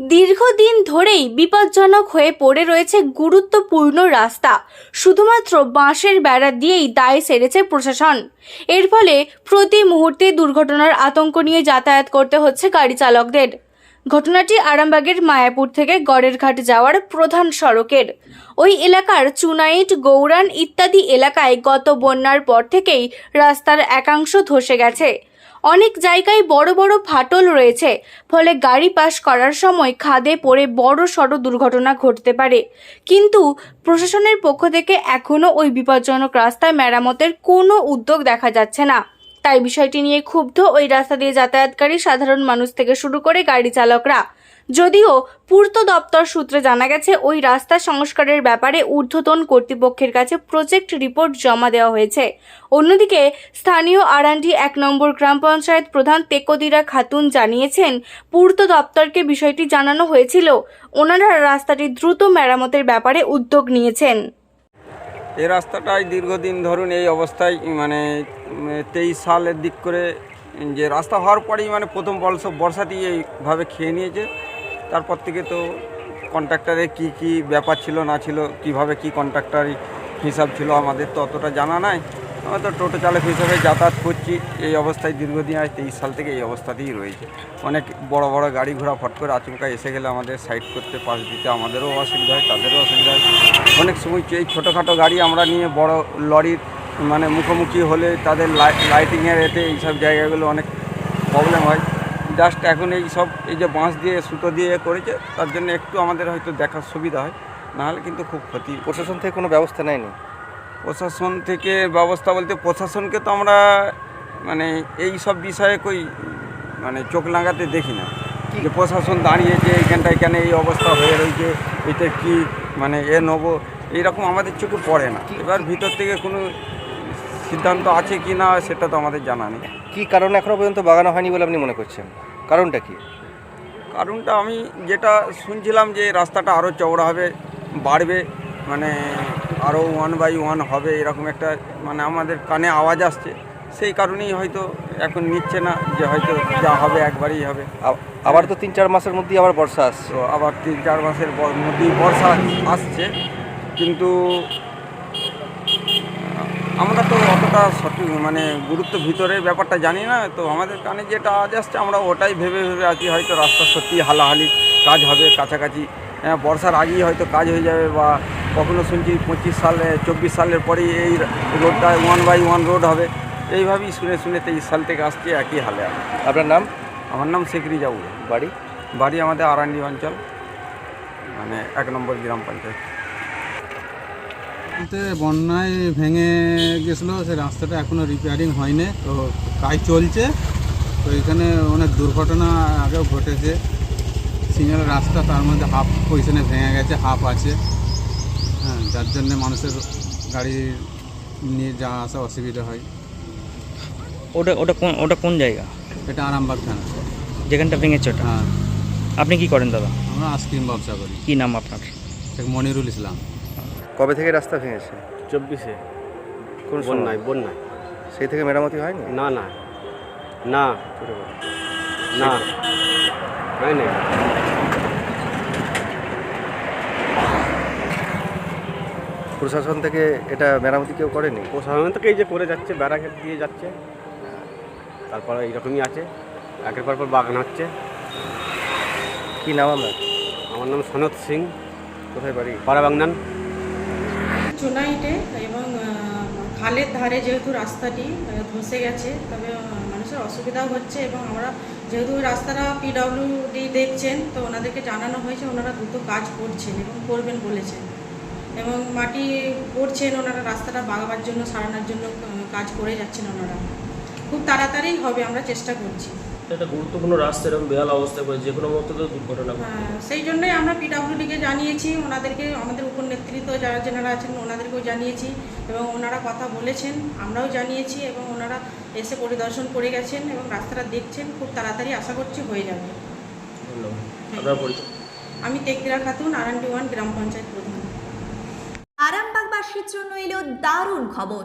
দীর্ঘদিন ধরেই বিপজ্জনক হয়ে পড়ে রয়েছে গুরুত্বপূর্ণ রাস্তা। শুধুমাত্র বাঁশের বেড়া দিয়েই দায় সেরেছে প্রশাসন। এর ফলে প্রতি মুহূর্তে দুর্ঘটনার আতঙ্ক নিয়ে যাতায়াত করতে হচ্ছে গাড়ি চালকদের। ঘটনাটি আরামবাগের মায়াপুর থেকে গড়ের ঘাট যাওয়ার প্রধান সড়কের। ওই এলাকার চুনাইট, গৌরান ইত্যাদি এলাকায় গত বন্যার পর থেকেই রাস্তার একাংশ ধসে গেছে। অনেক জায়গায় বড় বড় ফাটল রয়েছে, ফলে গাড়ি পাস করার সময় খাদে পড়ে বড় সড় দুর্ঘটনা ঘটতে পারে। কিন্তু প্রশাসনের পক্ষ থেকে এখনও ওই বিপজ্জনক রাস্তায় মেরামতের কোনো উদ্যোগ দেখা যাচ্ছে না। তাই বিষয়টি নিয়ে ক্ষুব্ধ ওই রাস্তা দিয়ে যাতায়াতকারী সাধারণ মানুষ থেকে শুরু করে গাড়ি চালকরা। যদিও পূর্ত দপ্তর সূত্রে জানা গেছে, ওই রাস্তা সংস্কারের ব্যাপারে ঊর্ধ্বতন কর্তৃপক্ষের কাছে প্রজেক্ট রিপোর্ট জমা দেওয়া হয়েছে। অন্যদিকে স্থানীয় আরান্ডি এক নম্বর গ্রাম পঞ্চায়েত প্রধান তেকদিরা খাতুন জানিয়েছেন, পূর্ত দপ্তরকে বিষয়টি জানানো হয়েছিল। ওনারা রাস্তাটি দ্রুত মেরামতের ব্যাপারে উদ্যোগ নিয়েছেন। এই রাস্তাটাই দীর্ঘদিন ধরুন এই অবস্থায় মানে তেইশ সালের দিক করে যে রাস্তা হওয়ার পরেই মানে প্রথম বর্ষ বর্ষাতেই এইভাবে খেয়ে নিয়েছে। তারপর থেকে তো কন্ট্রাক্টরের কি কি ব্যাপার ছিল, না ছিল, কীভাবে কি কন্ট্রাক্টর হিসাব ছিল আমাদের তো অতটা জানা নাই। আমরা তো টোটো চালক হিসাবে যাতায়াত করছি। এই অবস্থায় দীর্ঘদিন আজ তেইশ সাল থেকে এই অবস্থাতেই রয়েছে। অনেক বড় বড় গাড়ি ঘোড়া ফট করে আচমকা এসে গেলে আমাদের সাইড করতে, পাশ দিতে আমাদেরও অসুবিধা হয়, তাদেরও অসুবিধা হয়। অনেক সময় এই ছোটোখাটো গাড়ি আমরা নিয়ে বড় লরির মানে মুখোমুখি হলে তাদের লাইটিংয়ের এতে এইসব জায়গাগুলো অনেক প্রবলেম হয়। জাস্ট এখন এই সব এই যে বাঁশ দিয়ে সুতো দিয়ে করেছে তার জন্য একটু আমাদের হয়তো দেখার সুবিধা হয়। নাহলে কিন্তু খুব ক্ষতি। প্রশাসন থেকে কোনো ব্যবস্থা নেয়নি? প্রশাসন থেকে ব্যবস্থা বলতে প্রশাসনকে তো আমরা মানে এই সব বিষয়ে কই মানে চোখ লাগাতে দেখি না। যে প্রশাসন দাঁড়িয়েছে এইখানটায় কেন এই অবস্থা হয়ে রয়েছে এটা কি মানে এ নেব এইরকম আমাদের চোখে পড়ে না। এবার ভিতর থেকে কোনো সিদ্ধান্ত আছে কি না সেটা তো আমাদের জানা নেই। কি কারণে এখনও পর্যন্ত বাগানো হয়নি বলে আপনি মনে করছেন? কারণটা কি? কারণটা আমি যেটা শুনছিলাম যে রাস্তাটা আরও চওড়া হবে বাড়বে মানে আরও ওয়ান বাই ওয়ান হবে এরকম একটা মানে আমাদের কানে আওয়াজ আসছে সেই কারণেই হয়তো এখন নিচ্ছে না যে হয়তো যা হবে একবারই হবে। আবার তো তিন চার মাসের মধ্যেই আবার বর্ষা আসছে। আবার তিন চার মাসের মধ্যেই বর্ষা আসছে কিন্তু আমরা তো অতটা সঠিক মানে গুরুত্ব ভিতরের ব্যাপারটা জানি না তো আমাদের কানে যেটা আজ আসছে আমরা ওটাই ভেবে ভেবে আছি হয়তো রাস্তা সত্যি হালাহালি কাজ হবে কাছাকাছি। হ্যাঁ, বর্ষার আগেই হয়তো কাজ হয়ে যাবে বা কখনো শুনছি পঁচিশ সালে চব্বিশ সালের পরেই এই রোডটা ওয়ান বাই ওয়ান রোড হবে। এইভাবেই শুনে শুনে তেইশ সাল থেকে আসছে একই হালে আপনার নাম? আমার নাম শেখরি রিজাউল বাড়ি? বাড়ি আমাদের আরান্ডি অঞ্চল মানে এক নম্বর গ্রাম পঞ্চায়েত। বলতে বন্যায় ভেঙে গেছিল সে রাস্তাটা এখনও রিপেয়ারিং হয়নি। তো কাজ চলছে। তো এখানে অনেক দুর্ঘটনা আগেও ঘটেছে। সিঙ্গেল রাস্তা তার মধ্যে হাফ পজিশনে ভেঙে গেছে হাফ আছে। হ্যাঁ যার জন্যে মানুষের গাড়ি নিয়ে যাওয়া আসা অসুবিধা হয়। ওটা ওটা কোন ওটা কোন জায়গা? এটা আরামবাগ থানা। যেখানটা ভেঙেছে ওটা? হ্যাঁ। আপনি কি করেন দাদা? আমরা আইসক্রিম ব্যবসা করি। কী নাম আপনার? শেখ মনিরুল ইসলাম। কবে থেকে রাস্তা ভেঙেছে? চব্বিশে। কোন বন্যায় বন্যায়। সেই থেকে মেরামতি হয়নি? না না। না। না। হয় না প্রশাসন থেকে এটা মেরামতি কেউ করেনি? প্রশাসন থেকে এই যে করে যাচ্ছে ব্যারাকেট দিয়ে যাচ্ছে। তারপরে এইরকমই আছে। একের পর পর বাগান হচ্ছে কি নাম আপনার? আমার নাম সনত সিং। কোথায় বাড়ি? পাড়া বাগনান চুনাইটে এবং খালের ধারে যেহেতু রাস্তাটি ধসে গেছে, তবে মানুষের অসুবিধাও হচ্ছে এবং আমরা যেহেতু রাস্তাটা পিডাব্লিউডি দেখছেন, তো ওনাদেরকে জানানো হয়েছে ওনারা দ্রুত কাজ করছেন এবং করবেন বলেছেন। এবং মাটি করছেন ওনারা রাস্তাটা বাগাবার জন্য, সারানোর জন্য কাজ করে যাচ্ছেন ওনারা। খুব তাড়াতাড়ি হবে আমরা চেষ্টা করছি। একটা গুরুত্বপূর্ণ রাস্তা এরকম বেহাল অবস্থায় পড়ে যে কোনো মুহূর্তে তো দুর্ঘটনা ঘটে। আহ, সেই জন্যই আমরা পিডব্লিউডিকে জানিয়েছি ওনাদেরকে আমাদের উপর নেতৃত্ব যারা যেনারা আছেন ওনাদেরকেও জানিয়েছি এবং ওনারা কথা বলেছেন আমরাও জানিয়েছি এবং ওনারা এসে পরিদর্শন করে গেছেন এবং রাস্তাটা দেখছেন খুব তাড়াতাড়ি আশা করছি হয়ে যাবে। পরিচয়? আমি তেকদিরা খাতুন আরান্ডি ওয়ান গ্রাম পঞ্চায়েত প্রধান। আরামবাগবাসীর জন্য এলো দারুণ খবর।